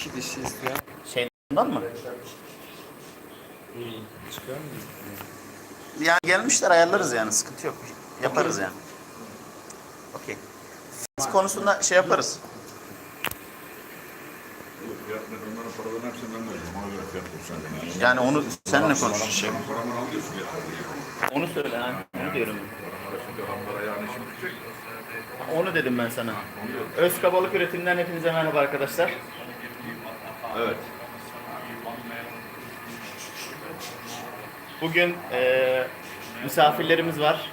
İki dişi isteyen. Şeyden mi? Çıkar mı? Yani gelmişler ayarlarız yani sıkıntı yok. Yaparız yani. Okey. Fiyat konusunda şey yaparız. Yani onu seninle konuşuruz şey. Onu söyle ha. Onu diyorum. Onu dedim ben sana. Öz kabalık üretiminden hepinize merhaba arkadaşlar. Evet. Bugün eee, misafirlerimiz var.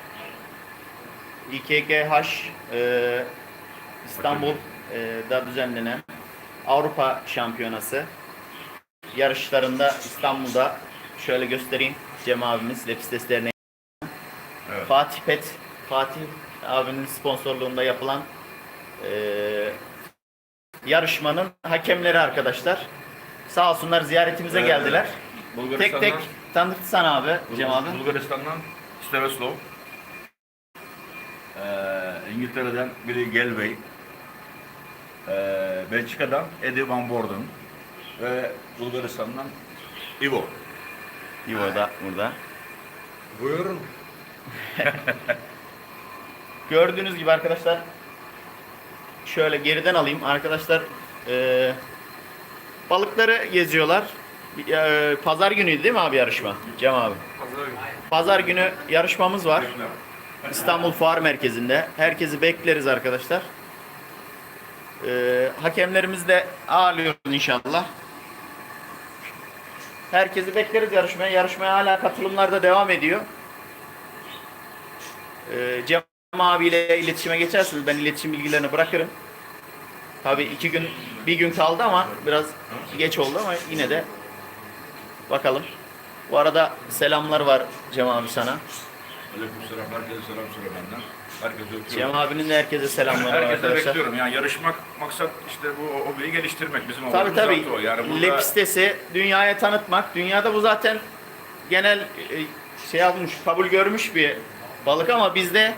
İKGH eee, İstanbul'da düzenlenen Avrupa Şampiyonası yarışlarında İstanbul'da şöyle göstereyim. Cem abimiz Lepistes Derneği. Evet. Fatih Pet, Fatih abinin sponsorluğunda yapılan eee, yarışmanın hakemleri arkadaşlar. Sağ olsunlar ziyaretimize Evet. geldiler. Tek Bulgaristan'dan, tek tanıtsana abi Cem abi. Bulgaristan'dan Steveslov. Ee, İngiltere'den biri Gelbey. Ee, Belçika'dan Eddie Van Borden. Ve Bulgaristan'dan Ivo. Ivo da burada. Buyurun. Gördüğünüz gibi arkadaşlar şöyle geriden alayım. Arkadaşlar eee, balıkları geziyorlar. Eee, Pazar günüydü değil mi abi yarışma? Cem abi. Pazar günü yarışmamız var. İstanbul Fuar Merkezi'nde. Herkesi bekleriz arkadaşlar. Ee, hakemlerimizi de ağırlıyoruz inşallah. Herkesi bekleriz yarışmaya. Yarışmaya hala katılımlar da devam ediyor. Ee, Cem abiyle iletişime geçersiniz. Ben iletişim bilgilerini bırakırım. Tabii iki gün, bir gün kaldı ama biraz geç oldu ama yine de bakalım. Bu arada selamlar var Cem abi sana. Aleykümselam. Herkese selam söyle benden. Herkese öpüyorum. Cem abinin de herkese selamlar var Herkese arkadaşlar. bekliyorum. Yani yarışmak maksat işte bu hobiyi geliştirmek. Bizim Tabii amacımız tabii. zaten o. Yani burada Lepistesi dünyaya tanıtmak. Dünyada bu zaten genel e, şey almış, kabul görmüş bir balık ama bizde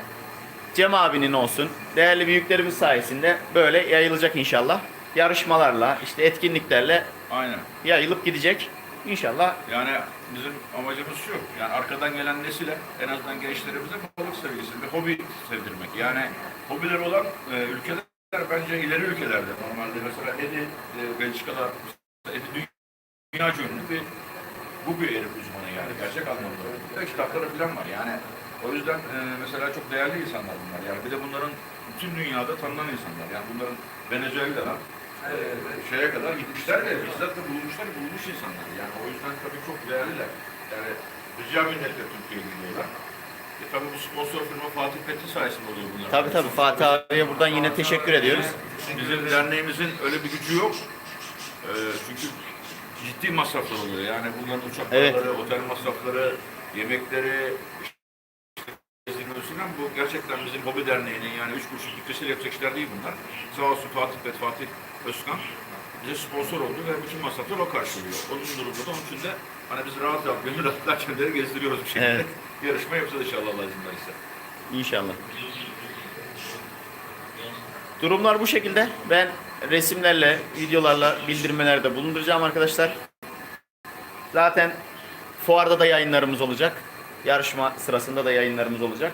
Cem abinin olsun, değerli büyüklerimiz sayesinde böyle yayılacak inşallah. Yarışmalarla, işte etkinliklerle aynen. yayılıp gidecek. İnşallah Yani bizim amacımız şu, yani arkadan gelen nesile, en azından gençlerimize balık sevgisi, bir hobi sevdirmek. Yani hobileri olan e, ülkeler bence ileri ülkelerde. Normalde mesela Edi, e, Belçika'da, Edi dünya ünlü bir, bu bir herif uzmanı yani, gerçek anlamda. De kitapları falan var yani. O yüzden e, mesela çok değerli insanlar bunlar. Yani bir de bunların bütün dünyada tanınan insanlar. Yani bunların Venezuela'dan e, şeye kadar gitmişler de bizzat da bulunmuşlar, bulunmuş insanlar. Yani o yüzden tabii çok değerliler. Yani rica minnetle Türkiye'ye gidiyorlar. E tabii bu sponsor firma Fatih Fethi sayesinde oluyor bunlar. tabii tabii Fatih abiye buradan yine teşekkür ediyoruz. Bizim derneğimizin öyle bir gücü yok. Ee, çünkü ciddi masraflar oluyor. Yani bunların uçak Evet. paraları, otel masrafları, yemekleri, Gezdirmesinden bu gerçekten bizim hobi derneğinin yani üç kuruşluk kitlesiyle yapacak işler değil bunlar. Sağ olsun Fatih Pet, Fatih Özkan bize sponsor oldu ve bütün masrafları o karşılıyor. Onun durumunda da onun için de hani biz rahat rahat, gönül rahatlıkla kendileri gezdiriyoruz bir şekilde. Evet. Yarışma yapacağız inşallah Allah izin verirse. İnşallah. Durumlar bu şekilde. Ben resimlerle, videolarla, bildirmelerde bulunduracağım arkadaşlar. Zaten fuarda da yayınlarımız olacak. Yarışma sırasında da yayınlarımız olacak.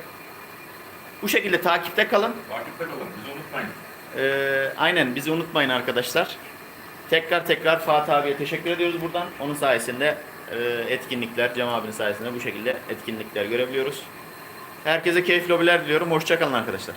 Bu şekilde takipte kalın. Takipte kalın, bizi unutmayın. Ee, aynen bizi unutmayın arkadaşlar. Tekrar tekrar Fatih abiye teşekkür ediyoruz buradan. Onun sayesinde e, etkinlikler, Cem abinin sayesinde bu şekilde etkinlikler görebiliyoruz. Herkese keyifli hobiler diliyorum. Hoşçakalın arkadaşlar.